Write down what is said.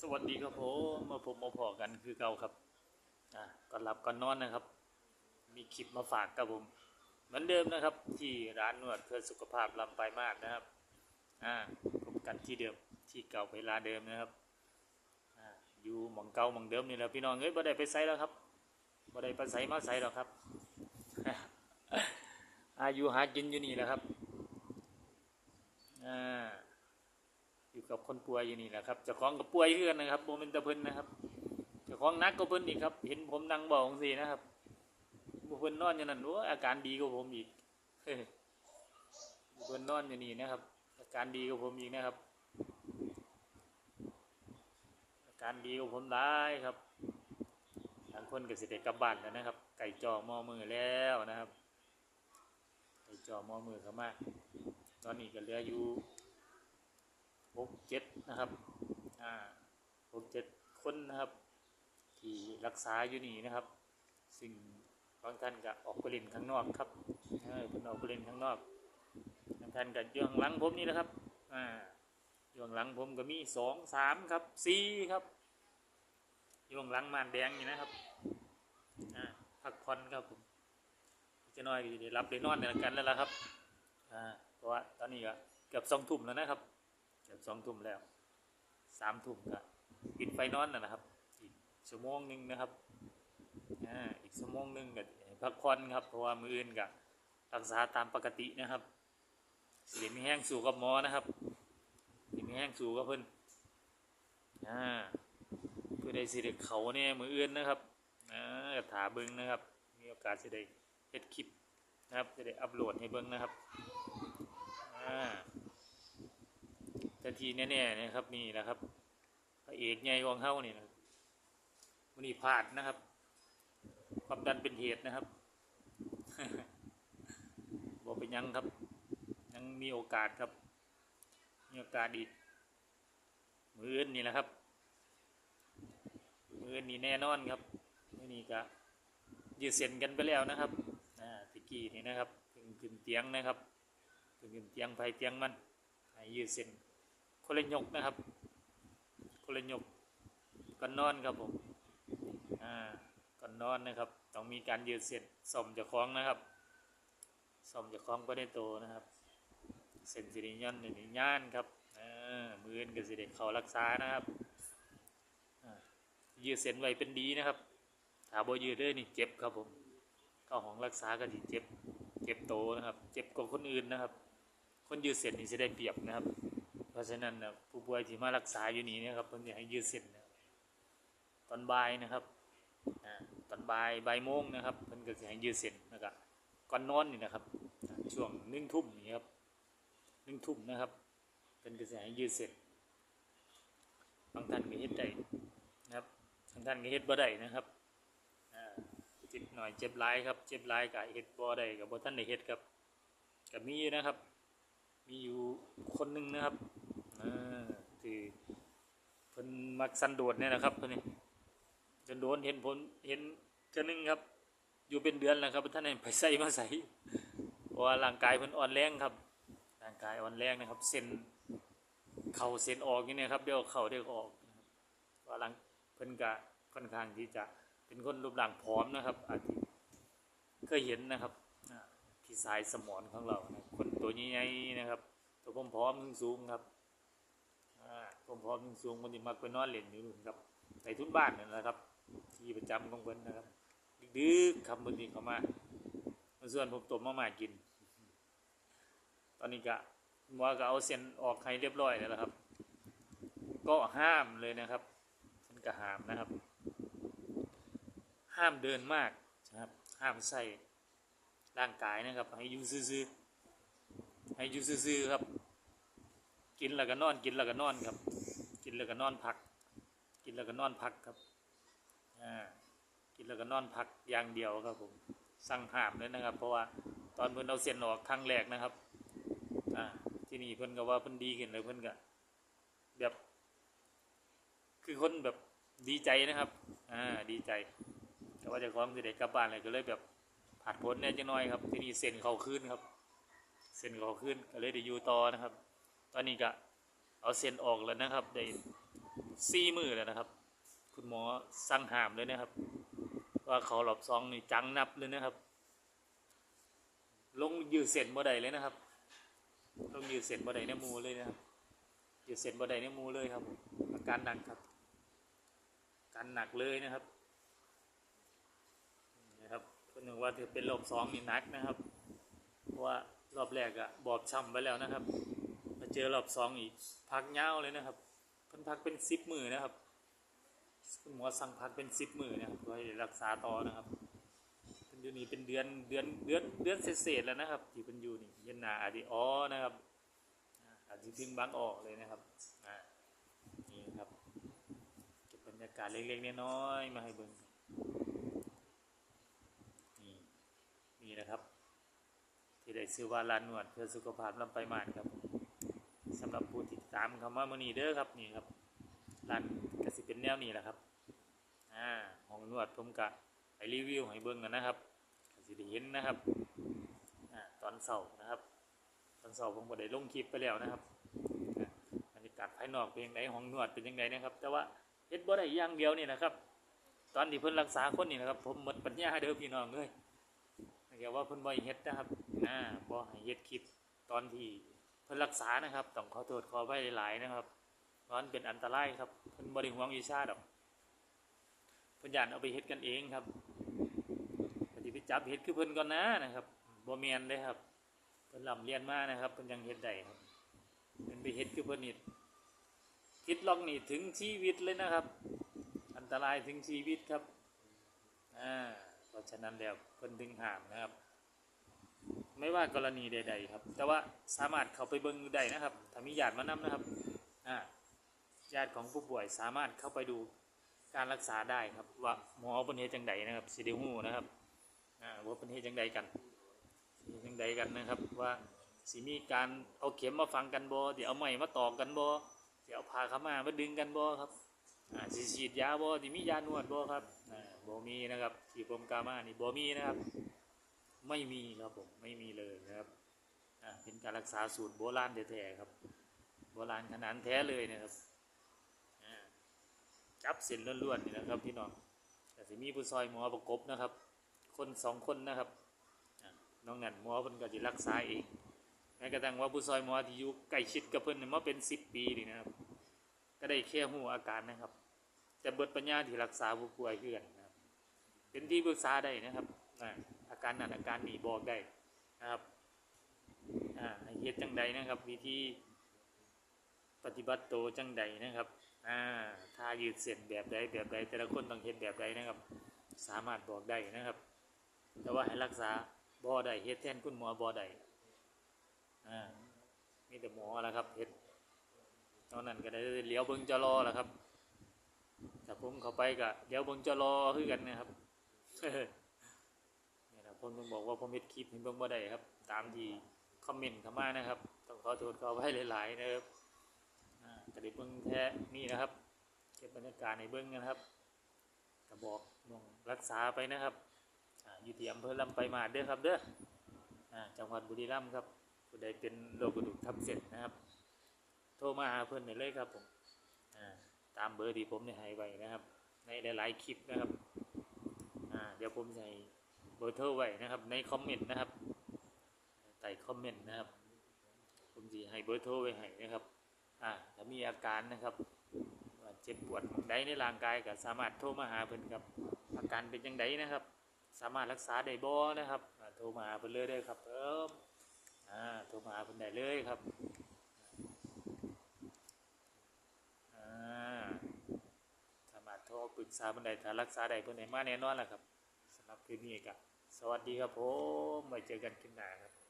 สวัสดีครับผมมาผมมาพอกันคือเก่าครับ อ่าก่อนหลับก่อนนอนนะครับ มีคลิปมาฝากครับผม เหมือนเดิมนะครับ ที่ร้านนวดเพื่อสุขภาพลำไปลายมากนะครับ อ่าพบกันที่เดิมที่เก่าเวลาเดิมนะครับ อ่าอยู่หมองเก่าหมองเดิมนี่แหละพี่น้องเอ้ยบ่ได้ไปไสแล้วครับบ่ได้ไปไสมาไสหรอกครับอายุหากินอยู่นี่แหละครับ อ่า อยู่กับคนป่วยอยู่นี่แหละครับเจ้าของกับป่วยเพื่อนนะครับโมเมนตะเพิ่นนะครับเจ้าของนักก็เพิ่นอีกครับ เห็นผมนั่งบอกสินะครับเพิ่นนอนอยู่นั่นโอ้อาการดีกว่าผมอีกเพิ่นนอนอยู่นี่นะครับ อาการดีกว่าผมอีกนะครับ อาการดีกว่าผมหลายครับทางคนก็สิได้กลับบ้านแล้วนะครับ ไก่จ่อมอมือแล้วนะครับไก่จ่อมอมือเขามากตอนนี้ก็เหลืออยู่ หกเจ็ดนะครับอ่าหกเจ็ดคนนะครับ ที่รักษาอยู่นี่นะครับซึ่งบางท่านก็ออกไปเล่นข้างนอกครับเออเพิ่นออกไปเล่นข้างนอกบางท่านก็อยู่ข้างหลังผมนี่นะครับอ่าอยู่ข้างหลังผมก็มีสองสามครับสี่ครับอยู่ข้างหลังม่านแดงนี่นะครับอ่าพักผ่อนครับผมจะน้อยก็จะได้รับได้นอนกันแล้วล่ะครับอ่าเพราะว่าตอนนี้ก็เกือบสองทุ่มแล้วนะครับ เกือบสองทุ่มแล้วสามทุ่มก็ปิดไฟนอนนะนะครับ อีกชั่วโมงหนึ่งนะครับอ่าอีกชั่วโมงหนึ่งก็พักผ่อนครับเพราะว่ามืออื่นก็รักษาตามปกตินะครับเสียมีแห้งสู่กับหมอนะครับเสียมีแห้งสู่กับเพิ่นอ่าเพื่อได้สิเด็กเขาเนี่ยมืออื่นนะครับอ่าถาเบิ้งนะครับ มีโอกาสสิได้เฮ็ดคลิปนะครับจะได้อัปโหลดให้เบิ้งนะครับอ่า แต่ทีแน่ๆนะครับนี่นะครับพระเอกใหญ่ของเฮานี่นะมันนี่พลาดนะครับ ความดันเป็นเหตุนะครับบอกเป็นยังครับ ยังมีโอกาสครับ มีโอกาสอีกมืออนนี่แหละครับ มืออนนี่แน่นอนครับมือนี้ก็ยืดเส้นกันไปแล้วนะครับอ่าตะกี้นี่นะครับถึงขึ้นเตียงนะครับถึงขึ้นเตียงไฟเตียงมันให้ยืดเส้น คนละยกนะครับ คนละยกก่อนนอนครับผมอ่าก่อนนอนนะครับ ต้องมีการยืดเส้นสมจะคล้องนะครับสมจะคล้องก็ได้โตนะครับ เส้นสิริยอนในนิย่านครับอ่ามืออนกับสิเด็กเขารักษานะครับอ่ายืดเส้นไว้เป็นดีนะครับถ้าบ่ยืดเลยนี่เจ็บครับผมเข้าของรักษาก็ที่เจ็บ เจ็บโตนะครับ เจ็บกว่าคนอื่นนะครับ คนยืดเส้นนี่จะได้เปรียบนะครับ เพราะฉะนั้นนะผู้ป่วยที่มารักษาอยู่นี่นะครับเพิ่นอยากให้ยืดเส้นนะครับตอนบ่ายนะครับตอนบ่ายบ่ายโมงนะครับเพิ่นก็สิให้ยืดเส้นนะครับก่อนนอนนี่นะครับ ช่วงหนึ่งทุ่มนี่ครับหนึ่งทุ่มนะครับเพิ่นก็สิให้ยืดเส้นบางท่านก็เฮ็ดได้นะครับบางท่านก็เฮ็ดบ่ได้นะครับเจ็บหน่อยเจ็บหลายครับเจ็บหลายก็เฮ็ดบ่ได้ก็บ่ทันได้เฮ็ดครับก็มีอยู่นะครับ มีอยู่คนหนึ่งนะครับาที่เพิ่นมักสันโดษเนี่ยนะครับเพิ่นนี่จนโดนเห็นผลเห็นเจ้าหนึงครับ อยู่เป็นเดือนแล้วครับท่านนี่ไปใส่มาใส่เพราะว่าร่างกายเพิ่นอ่อนแรงครับร่างกายอ่อนแรงนะครับ เส้นเข่าเส้นออกอย่นี้ครับเดี๋ยวเข่าเดี๋ยวออกนะครับว่าหลังเพิ่นก็ค่อนข้างที่จะเป็นคนรูปร่างผอมนะครับ อาจจะเคยเห็นนะครับอ่าที่สายสมอนของเรานะคนตัวใหญ่ๆนะครับ ตัวผอมๆสูงๆครับ อ่าผอมๆสูงๆคนที่มักไปนอนเล่นอยู่นู่นครับในทุนบ้านนั่นแหละครับ ที่ประจำของเพิ่นนะครับดึกๆครับมื้อนี้เขามามาส่วนผมต้มมามากิน ตอนนี้ก็หมอก็เอาเส้นออกให้เรียบร้อยแล้วนะครับ ก็ห้ามเลยนะครับมันก็ห้ามนะครับ ห้ามเดินมากนะครับ ห้ามใส่ร่างกายนะครับ ให้อยู่ซื่อๆให้อยู่ซื่อๆครับ กินแล้วก็นอน กินแล้วก็นอนครับ กินแล้วก็นอนพัก กินแล้วก็นอนพักครับอ่ากินแล้วก็นอนพักอย่างเดียวครับผมสั่งห้ามเลยนะครับ เพราะว่าตอนเพิ่นเอาเส้นออกครั้งแรกนะครับอ่าที่นี่เพิ่นก็ว่าเพิ่นดีขึ้นเลยเพิ่นก็แบบ คือคนแบบดีใจนะครับอ่าดีใจ แต่ว่าจะคล้าของสิได้กกลับบ้านเลยก็เลยแบบผัดผลเนี่ยจะน้อยครับ ที่นี่เซ็นเขาขึ้นครับเซ็นเขาขึ้นก็เลยได้อยู่ต่อนะครับ อนนี้ก็เอาเซ็นออกแล้วนะครับ ได้สี่มือแล้วนะครับ คุณหมอสั่งห้ามเลยนะครับ ว่าเขาหลบซองนี่จังนับเลยนะครับ ลงยืดเส้นบ่ได้เลยนะครับลงยืดเส้นบ่ได้ในมูเลยนะครับยืดเส้นบ่ได้ในมูเลยครับอาการหนักครับอาการหนักเลยนะครับนะครับคนหนึ่งว่าถือเป็นรอบสองนี่นักนะครับเพราะว่ารอบแรกอะบอบช้ำไปแล้วนะครับ เจอรอบสองอีก พักเงาวเลยนะครับเพิ่นพักเป็นสิบมือนะครับคุณหมอสั่งพักเป็นสิบมือนะครับเพื่อรักษาต่อนะครับเพิ่นอยู่นี่เป็นเดือนเดือนเดือนเดือนเศษแล้วนะครับที่เพิ่นอยู่นี่เย็นหนาอาดิอ๋อนะครับอาจจะพึ่งบางออกเลยนะครับอ่นี่ครับเก็บบรรยากาศเล็กๆน้อยๆมาให้เบิ่งนี่นี่นะครับที่ได้ซื้อว่าลานนวดเพื่อสุขภาพลำไปมาศครับำหรับผู้ติดตามคำว่ามือนีเด้อครับนี่ครับร้านกสิเป็นแนวนี้แหละครับอ่าห้องนวดผมกะไปรีวิวให้เบิ่งกันนะครับกสิเห็นนะครับอ่าตอนเสาร์นะครับ ตอนเสาร์ผมก็ได้ลงคลิปไปแล้วนะครับบรรยากาศภายนอกเป็นยังไงห้องนวดเป็นยังไงนะครับ แต่ว่าเฮ็ดบ่ได้อย่างเดียวนี่นะครับ ตอนที่เพิ่นรักษาคนนี่นะครับ ผมหมดปัญญาเด้อพี่น้องเอ้ยเกี่ยวว่าเพิ่นบ่ให้เฮ็ดนะครับอ่าบ่ให้เฮ็ดคลิปตอนที่ เพิ่นรักษานะครับต้องขอโทษขอไว้หลายๆนะครับเพราะมันเป็นอันตรายครับเพิ่นบ่ได้ห่วงวิชาดอกเพิ่นยานเอาไปเฮ็ดกันเองครับปฏิไปจับเฮ็ดคือเพิ่นก่อนนะนะครับบ่แม่นเด้ครับเพิ่นร่ำเรียนมานะครับเพิ่นยังเฮ็ดได้ครับเพิ่นไปเฮ็ดคือเพิ่นนี่คิดลองนี่ถึงชีวิตเลยนะครับ อันตรายถึงชีวิตครับอ่าเพราะฉะนั้นแล้วเพิ่นดึงห้ามนะครับ ไม่ว่ากรณีใด ๆ ครับ แต่ว่าสามารถเข้าไปเบิ่งได้นะครับถ้ามีญาติมานำนะครับอ่าญาติของผู้ป่วยสามารถเข้าไปดูการรักษาได้ครับ ว่าหมอเป็นเฮจังใดนะครับสิได้ฮู้นะครับอ่าว่าเป็นเฮจังใดกันจังใดกันนะครับ ว่าสิมีการเอาเข็มมาฝังกันบ่เดี๋ยวเอาไม้มาตอกกันบ่เดี๋ยวเอาผ้าขามามาดึงกันบ่ครับอ่าสิฉีดยาบ่สิมียานวดบ่ครับอ่าบ่มีนะครับที่ผมกล่าวมานี่บ่มีนะครับ ไม่มีครับผมไม่มีเลยนะครับเป็นการรักษาสูตรโบราณแท้ๆครับ โบราณขนาดแท้เลยนะครับจับเส้นล้วนๆนี่นะครับพี่น้องแต่สิมีผู้ซอยหมอประกบนะครับ คนสองคนนะครับน้องนั่นหมอเพิ่นก็สิรักษาเองแม้กระทั่งว่าผู้ซอยหมอที่อยู่ใกล้ชิดกับเพิ่นนี่มาเป็น10ปีนี่นะครับ ก็ได้แค่หูอาการนะครับ แต่เบิดปัญญาที่รักษาผู้ป่วยคือนนะครับเป็นที่ปรึกษาได้นะครับอ่า การนั้นอาการนี้บอกได้นะครับอ่าเฮ็ดจังใดนะครับ วิธีปฏิบัติโตจังใดนะครับอ่าถ้ายืดเส้นแบบใดแบบใดแต่ละคนต้องเฮ็ดแบบใดนะครับ สามารถบอกได้นะครับ แต่ว่าให้รักษาบ่ได้เฮ็ดแทนคุณหมอบ่ได้อ่ามีแต่หมอแล้วครับเฮ็ดตอนนั้นก็ได้เลี้ยวเบิ่งจอรอแหละครับแต่ผมเข้าไปก็เลี้ยวเบิ่งจอรอคือกันนะครับ นี่นะผมต้องบอกว่าผมเฮ็ดคลิปให้เบิ่งบ่ได้ครับ ตามที่คอมเมนต์เข้ามานะครับ ต้องขอโทษขออภัยหลายๆนะครับอ่าก็ได้เบิ่งแท้นี่นะครับเก็บบรรยากาศในเบิ่งนะครับก็บอกมองรักษาไปนะครับอ่าอยู่ที่อำเภอลำไปมาเด้อครับเด้ออ่าจังหวัดบุรีรัมย์ครับผู้ใดเป็นโรคกระดูกทับเส้นนะครับ โทรมาหาเพื่อนได้เลยครับผมอ่าตามเบอร์ที่ผมได้ให้ไว้นะครับ ในหลายๆคลิปนะครับอ่าเดี๋ยวผมให้ เบอร์โทรไว้นะครับ ในคอมเมนต์นะครับใต้คอมเมนต์นะครับ ผมจะให้เบอร์โทรไว้ให้นะครับอ่าถ้ามีอาการนะครับเจ็บปวดใดในร่างกายก็สามารถโทรมาหาเพิ่นครับ อาการเป็นยังไงนะครับ สามารถรักษาได้บ่นะครับโทรมาหาเพิ่นเลยได้ครับเอิมอ่าโทรมาหาเพิ่นได้เลยครับอ่าสามารถโทรปรึกษาบันไดถ้ารักษาได้เพื่อนไหนมาแน่นอนแหละครับ รับคืนนี้ก็สวัสดีครับผมไว้เจอกันคลิปหน้าครับ